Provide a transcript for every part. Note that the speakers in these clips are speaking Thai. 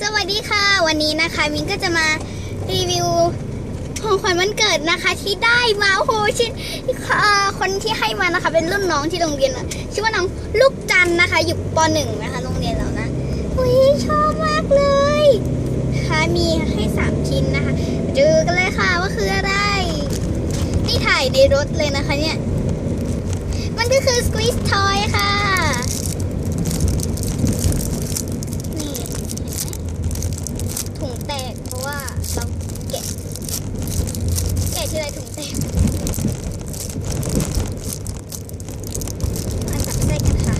สวัสดีค่ะ วันนี้นะคะมินก็จะมารีวิวของขวัญวันเกิดนะคะ ที่ได้มาโอ้โหชิ้นคนที่ให้มานะคะ เป็นรุ่นน้องที่โรงเรียนชื่อว่าน้องลูกจันนะคะ อยู่ปหนึ่งนะคะโรงเรียนเรานะอุ้ยชอบมากเลยค่ะมีให้สามชิ้นนะคะมาดูกันเลยค่ะว่าคืออะไรนี่ถ่ายในรถเลยนะคะเนี่ย มันก็คือ Squeeze Toy ค่ะ นี่เห็นไหมถุงแตกเพ ราะว่าเราแกะแกะที่ไรถุงแตกมาจับไส้กันค่ะ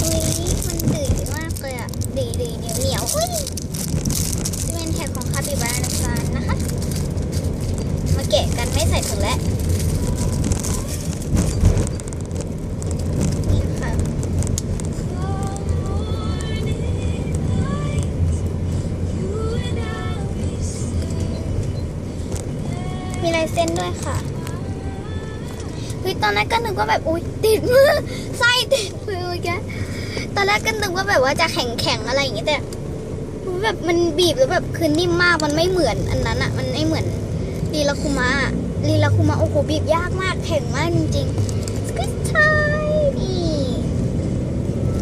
อุ้ยมันดื้อมากเลยอะดื้อดื้อเหนียวเหนียวอุ้ยจะเป็นแท็กของคาปิบาราซานนะคะ มาแกะกันไม่ใส่ถุงแล้ว ค่ะเฮ้ยตอนแรกก็นึกว่าแบบอุ้ยติดมือไส้ติดมือแกตอนแรกก็นึกว่าแบบว่าจะแข็งแข็งอะไรอย่างเงี้ยแต่แบบมันบีบแล้วแบบคือนิ่มมากมันไม่เหมือนอันนั้นอะมันไม่เหมือนลีลาคุมะลีลาคุมะโอ้โหบีบยากมากแข็งมากจริงๆสกิทไทนี่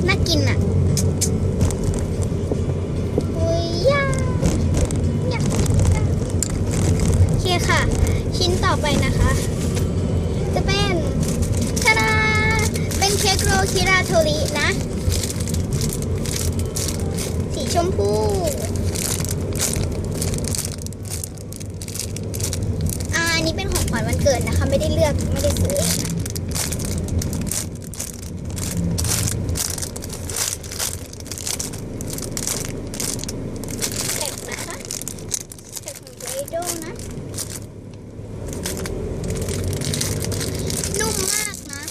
น่ากินอะอุ้ยยากยากยาก โอเคค่ะ ชิ้นต่อไปนะคะ จะเป็นทาดาเป็นเค้กโรคิรา โทรินะ สีชมพู อ่าอันนี้เป็นของขวัญวันเกิดนะคะ ไม่ได้เลือก ไม่ได้ซื้อเองนะแท็กนะคะแท็กของเรโดนะ นุ่มมากนะ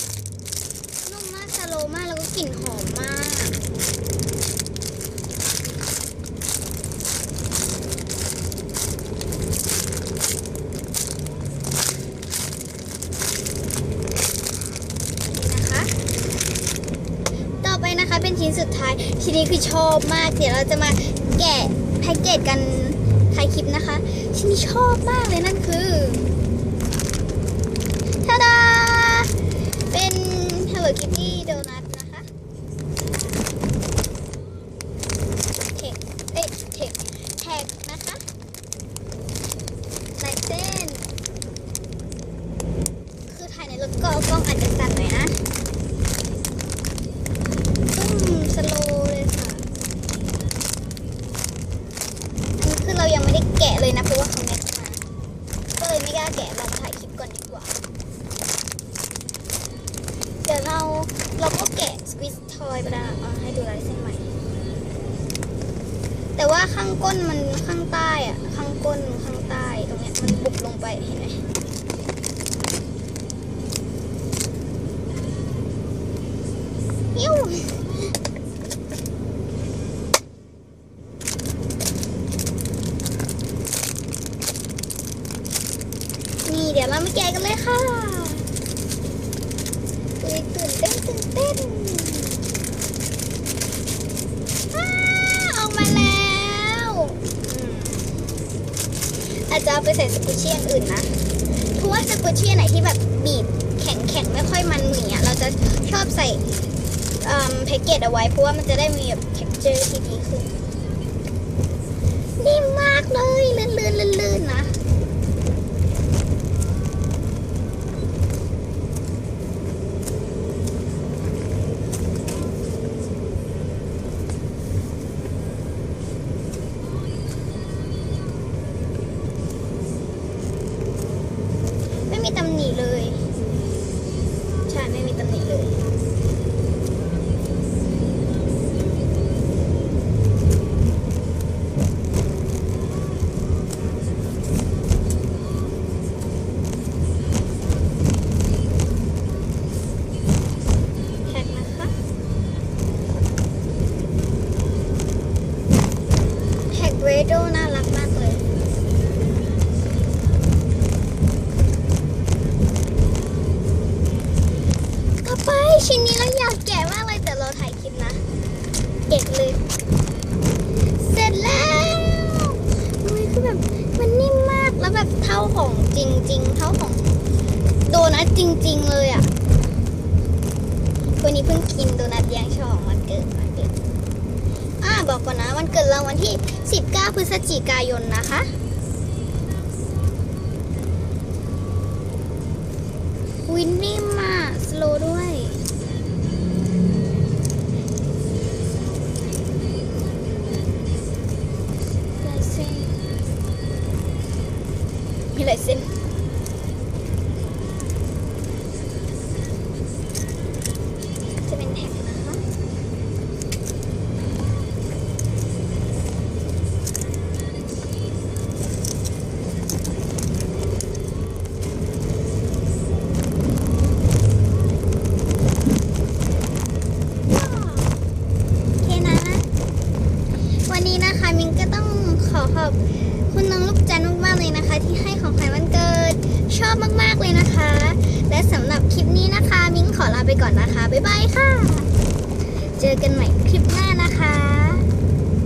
นุ่มมากสโลว์มาก แกลิ่นหอมมาก นะคะ ต่อไปนะคะเป็นชิ้นสุดท้าย ชิ้นนี้คือชอบมาก เดี๋ยวเราจะมาแกะแพ็กเกจกันท้ายคลิปนะคะ ชิ้นนี้ชอบมากเลยนั่นคือทาดาเป็น Hello Kitty Donut คะเทคเอ้ยเทคแท็กนะคะลายเส้น คือถ่ายในรถก็เอากล้องอาจจะสั่นหน่อยนะตุ้มสโลว์เลยค่ะ อันนี้คือเรายังไม่ได้แกะเลยนะ เพราะว่าเขาแม็กมา ก็เลยไม่กล้าแกะลองถ่ายคลิปก่อนดีกว่า เดี๋ยวเราเราก็แกะสค วิสทอยปแล้วเอาให้ดูลายเส้นใหม่ แต่ว่าข้างก้นมันข้างใต้อะข้างก้นข้างใต้ตรงเนี้ยมันบุบลงไปเห็นไหมยิ้วนี่เดี๋ยวเรามาแกะกันเลยค่ะ เต้นตื่นเต้นอ้าออกมาแล้วอาจจะเอาไปใส่สกุชชี่อันอื่นนะเพราะว่าสกุชชี่อันไหนที่แบบบีบแข็งแข็งไม่ค่อยมันมืออะเราจะชอบใส่แพ็กเกจเอาไว้เพราะว่ามันจะได้มีแบบ texture ที่ดีขึ้นนิ่มมากเลยลื่นๆลื่นๆนะ ชิ้นนี้เราอยากแกะมากเลยแต่เราถ่ายคลิปนะเก็บเลย เสร็จแล้วมันคือแบบมันนิ่มมากแล้วแบบเท่าของจริง ๆ เท่าของโดนัทจริง ๆ เลยอะวันนี้เพิ่งกินโดนัทเลี้ยงฉลองวันเกิดมันเกิดอ่าบอกก่อนนะวันเกิดเราวันที่ 19 พฤศจิกายนนะคะวินนิ่มาะสโลด้วย ที่ให้ของขวัญวันเกิด ชอบมากๆเลยนะคะ และสำหรับคลิปนี้นะคะ มิ้งขอลาไปก่อนนะคะ บ๊ายบายค่ะ เจอกันใหม่คลิปหน้านะคะ